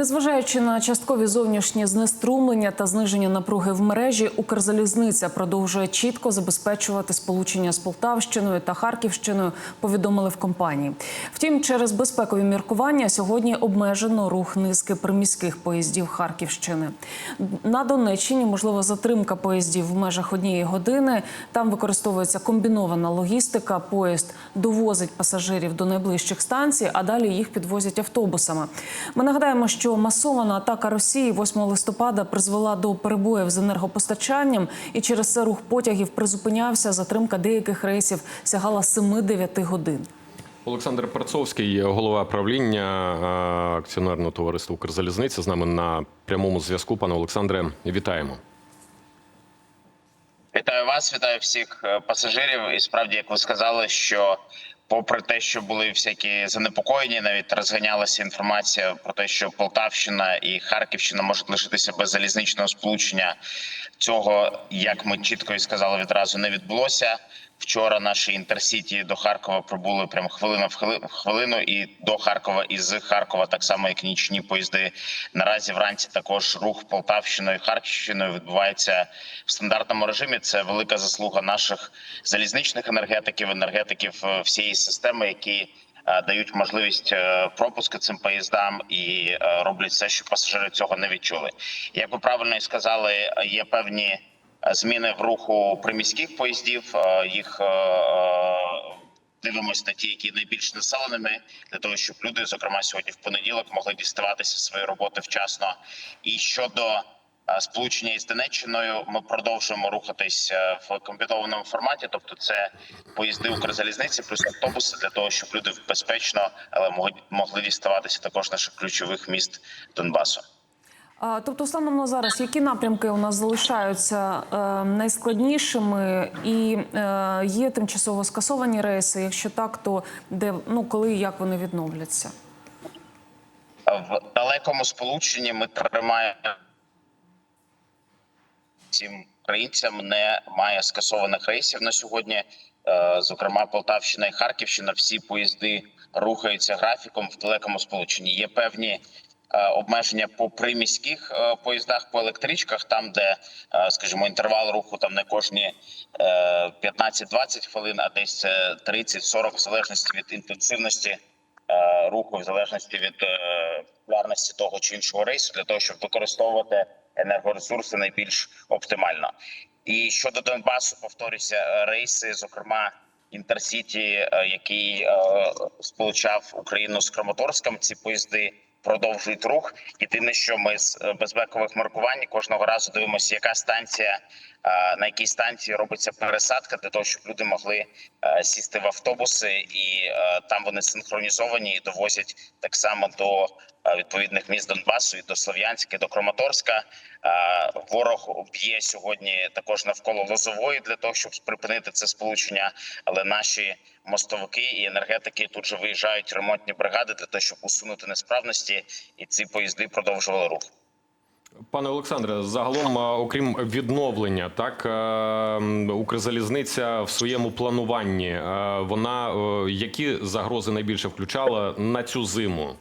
Незважаючи на часткові зовнішні знеструмлення та зниження напруги в мережі, Укрзалізниця продовжує чітко забезпечувати сполучення з Полтавщиною та Харківщиною. Повідомили в компанії. Втім, через безпекові міркування сьогодні обмежено рух низки приміських поїздів Харківщини. На Донеччині можлива затримка поїздів в межах однієї години. Там використовується комбінована логістика. Поїзд довозить пасажирів до найближчих станцій, а далі їх підвозять автобусами. Ми нагадаємо, що масована атака Росії 8 листопада призвела до перебоїв з енергопостачанням, і через це рух потягів призупинявся. Затримка деяких рейсів сягала 7-9 годин. Олександр Перцовський, голова правління е, акціонерного товариства Укрзалізниця, з нами на прямому зв'язку. Пане Олександре, вітаємо. Вітаю вас, вітаю всіх е, пасажирів. І справді, як ви сказали, що попри те, що були всякі занепокоєні, навіть розганялася інформація про те, що Полтавщина і Харківщина можуть лишитися без залізничного сполучення. Цього, як ми чітко і сказали, відразу не відбулося. Вчора наші інтерсіті до Харкова прибули прямо хвилина в хвили- хвилину, і до Харкова, і з Харкова, так само як нічні поїзди. Наразі вранці також рух Полтавщиною і Харківщиною відбувається в стандартному режимі. Це велика заслуга наших залізничних енергетиків, енергетиків е, всієї системи, які дають можливість е, пропуску цим поїздам і е, роблять все, щоб пасажири цього не відчули. Як ви правильно і сказали, е, є певні е, зміни в руху приміських поїздів. Е, Їх е, е, дивимося на ті, які найбільш населеними, для того, щоб люди, зокрема сьогодні в понеділок, могли діставатися своєї роботи вчасно. І щодо е, сполучення із Донеччиною, ми продовжуємо рухатись е, в комбінованому форматі, тобто це поїзди Укрзалізниці плюс автобуси для того, щоб люди безпечно, але могли- діставатися також наших ключових міст Донбасу. Тобто, станом на зараз, які напрямки у нас залишаються е, найскладнішими, і е, є тимчасово скасовані рейси? Якщо так, то де ну коли і як вони відновляться? В далекому сполученні ми тримаємо цим українцям немає скасованих рейсів на сьогодні. Е, Зокрема, Полтавщина і Харківщина. Всі поїзди рухаються графіком в далекому сполученні. Є певні е, обмеження по приміських е, поїздах, по електричках, там, де, скажімо, інтервал руху там не кожні е, 15-20 хвилин, а десь це 30-40 в залежності від інтенсивності руху, в залежності від популярності того чи іншого рейсу, для того, щоб використовувати енергоресурси найбільш оптимально. І щодо Донбасу, повторюся, е, рейси, зокрема інтерсіті, е, який е, сполучав Україну з Краматорськом, ці поїзди. Продовжують рух. Єдине, що ми з безпекових маркувань кожного разу дивимося, яка станція на якій станції робиться пересадка для того, щоб люди могли сісти в автобуси, і там вони синхронізовані і довозять так само до відповідних міст Донбасу і до Слов'янська, до Краматорська. Е, Ворог б'є сьогодні також навколо Лозової для того, щоб припинити це сполучення. Але наші мостовики і енергетики тут же виїжджають ремонтні бригади для того, щоб усунути несправності, і ці поїзди продовжували рух. Пане Олександре, загалом, е, окрім відновлення, так е, Укрзалізниця в своєму плануванні е, вона е, які загрози найбільше включала на цю зиму?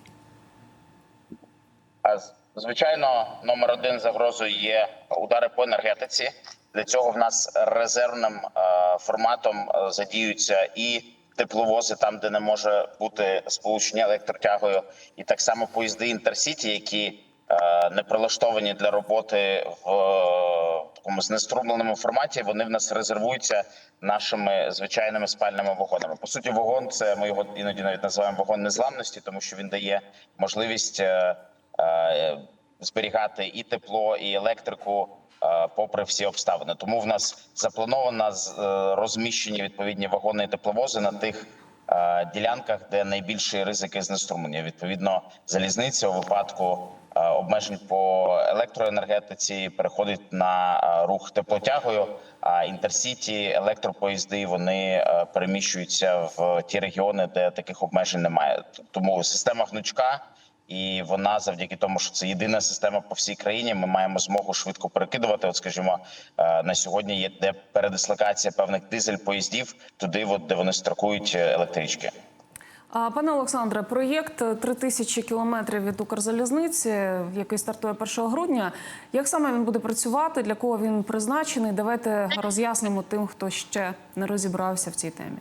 Звичайно, номер один загрозою є удари по енергетиці. Для цього в нас резервним е, форматом е, задіються і тепловози, там де не може бути сполучення електротягою, і так само поїзди інтерсіті, які е, не прилаштовані для роботи в такому знеструмленому форматі. Вони в нас резервуються нашими звичайними спальними вагонами. По суті, вагон це ми його іноді навіть називаємо вагон незламності, тому що він дає можливість. Е, зберігати і тепло, і електрику, е, попри всі обставини. Тому в нас заплановано е, розміщені відповідні вагони і тепловози на тих ділянках, де найбільші ризики знеструмлення. Відповідно, залізниця у випадку обмежень по електроенергетиці переходить на рух теплотягою. А інтерсіті електропоїзди вони переміщуються в ті регіони, де таких обмежень немає. Тому система гнучка. І вона завдяки тому, що це єдина система по всій країні. Ми маємо змогу швидко перекидувати. От, скажімо, е, на сьогодні є де передислокація певних дизель поїздів туди, от, де вони стракують е, електрички. Пане Олександре, проєкт «Три тисячі кілометрів від Укрзалізниці, який стартує 1 грудня. Як саме він буде працювати? Для кого він призначений? Давайте роз'яснимо тим, хто ще не розібрався в цій темі.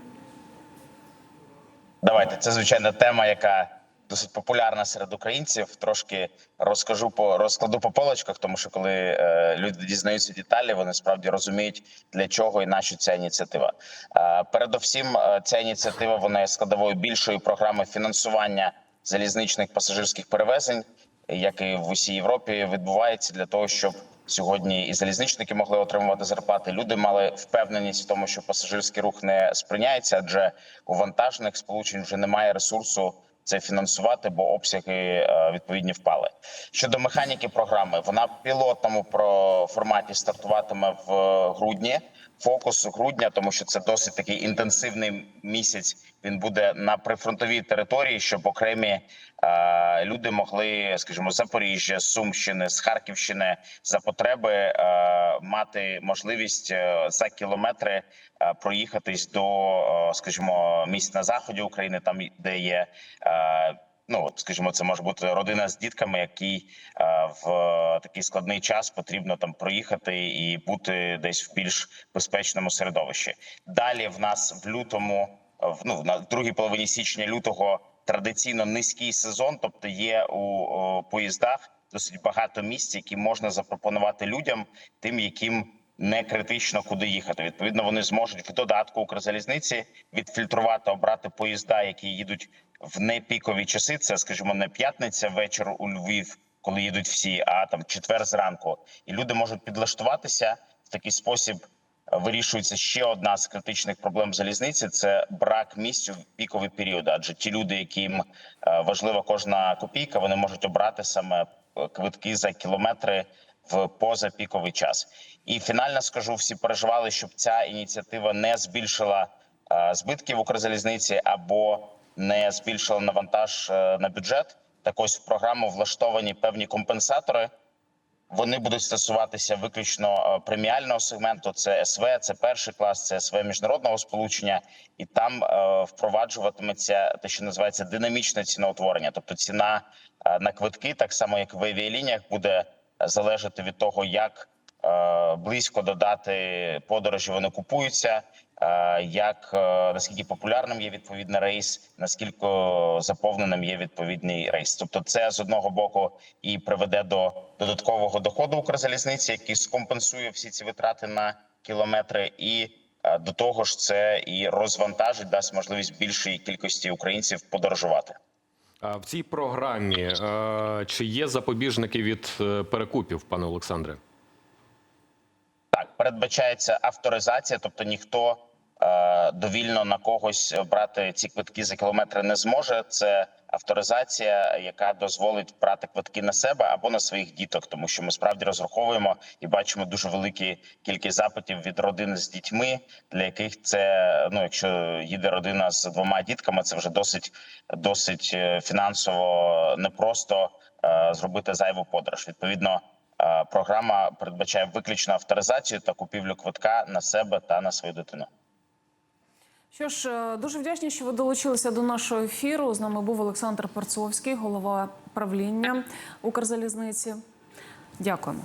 Давайте це звичайно тема, яка досить популярна серед українців. Трошки розкажу по розкладу по полочках, тому що коли е, люди дізнаються деталі, вони справді розуміють для чого і нащо ця ініціатива. Е, передовсім, е, ця ініціатива вона є складовою більшої програми фінансування залізничних пасажирських перевезень, як і в усій Європі відбувається для того, щоб сьогодні і залізничники могли отримувати зарплати. Люди мали впевненість в тому, що пасажирський рух не сприйняється, адже у вантажних сполучень вже немає ресурсу це фінансувати, бо обсяги е, відповідні впали. Щодо механіки програми, вона в пілотному про форматі стартуватиме в е, грудні. Фокус грудня, тому що це досить такий інтенсивний місяць. Він буде на прифронтовій території, щоб окремі е, люди могли, скажімо, Запоріжжя, з Сумщини, з Харківщини за потреби е, мати можливість е, за кілометри е, проїхатись до, е, скажімо, місць на заході України, там де є. Ну, скажімо, це може бути родина з дітками, якій в такий складний час потрібно там проїхати і бути десь в більш безпечному середовищі. Далі в нас в лютому, в ну на другій половині січня лютого традиційно низький сезон, тобто є у поїздах досить багато місць, які можна запропонувати людям, тим, яким не критично куди їхати. Відповідно, вони зможуть в додатку Укрзалізниці відфільтрувати, обрати поїзда, які їдуть в непікові часи. Це, скажімо, не п'ятниця вечір у Львів, коли їдуть всі, а там четвер зранку. І люди можуть підлаштуватися в такий спосіб. е, Вирішується ще одна з критичних проблем залізниці: це брак місць у пікові періоди. Адже ті люди, яким е, важлива кожна копійка, вони можуть обрати саме квитки за кілометри в позапіковий час. І фінально скажу, всі переживали, щоб ця ініціатива не збільшила е, збитки в Укрзалізниці або не збільшила навантаж е, на бюджет. Так ось в програму влаштовані певні компенсатори. Вони будуть стосуватися виключно е, преміального сегменту. Це СВ, це перший клас, це СВ міжнародного сполучення, і там е, впроваджуватиметься те, що називається динамічне ціноутворення. Тобто ціна е, на квитки, так само як в авіалініях, буде залежати від того, як близько до дати подорожі вони купуються, як е, наскільки популярним є відповідний рейс, наскільки заповненим є відповідний рейс. Тобто, це з одного боку і приведе до додаткового доходу Укрзалізниці, який скомпенсує всі ці витрати на кілометри, і е, до того ж, це і розвантажить, дасть можливість більшій кількості українців подорожувати. А в цій програмі е, чи є запобіжники від е, перекупів, пане Олександре? Так, передбачається авторизація, тобто ніхто е, довільно на когось брати ці квитки за кілометри не зможе. Це авторизація, яка дозволить брати квитки на себе або на своїх діток, тому що ми справді розраховуємо і бачимо дуже великі кількість запитів від родин з дітьми, для яких це ну, якщо їде родина з двома дітками, це вже досить досить е, фінансово непросто е, зробити зайву подорож. Відповідно. Е, Програма передбачає виключно авторизацію та купівлю квитка на себе та на свою дитину. Що ж, е, дуже вдячні, що ви долучилися до нашого ефіру. З нами був Олександр Парцовський, голова правління Укрзалізниці. Дякуємо.